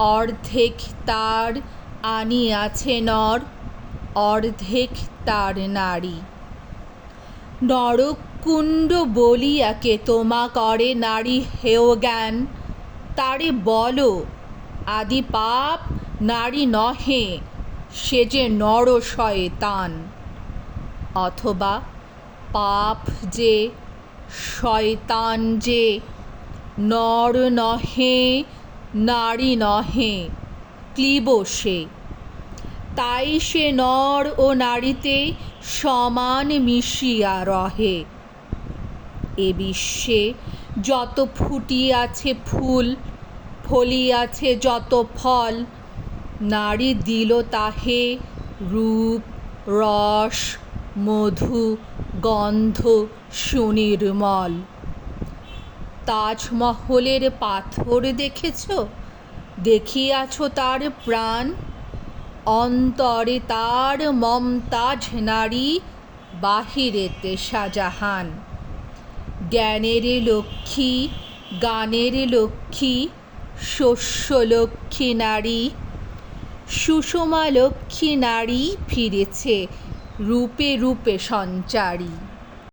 অর্ধেক তার আনিয়াছে নর, অর্ধেক তার নারী। নরকুণ্ড বলিয়াকে তোমা করে নারী হেয় জ্ঞান, তারে বলো, আদি পাপ নারী নহে, সে যে নর শয়তান। অথবা পাপ যে শয়তান যে, নর নহে নারী নহে, ক্লীব সে। তাই সে নর ও নারীতে সমান মিশিয়া রহে। এ বিশ্বে যত ফুটিয়াছে ফুল, ফলিয়াছে যত ফল, নারী দিল তাহে রূপ, রস, মধু, গন্ধ, সুনির্মল। তাজমহলের পাথর দেখেছ? দেখিয়াছ তার প্রাণ? অন্তরে তার মমতাজ নারী বাহিরেতে শাহজাহান। জ্ঞানের লক্ষ্মী, গানের লক্ষ্মী শস্য লক্ষ্মী নারী। সুষমা লক্ষ্মী নারী ফিরেছে, রূপে রূপে সঞ্চারী।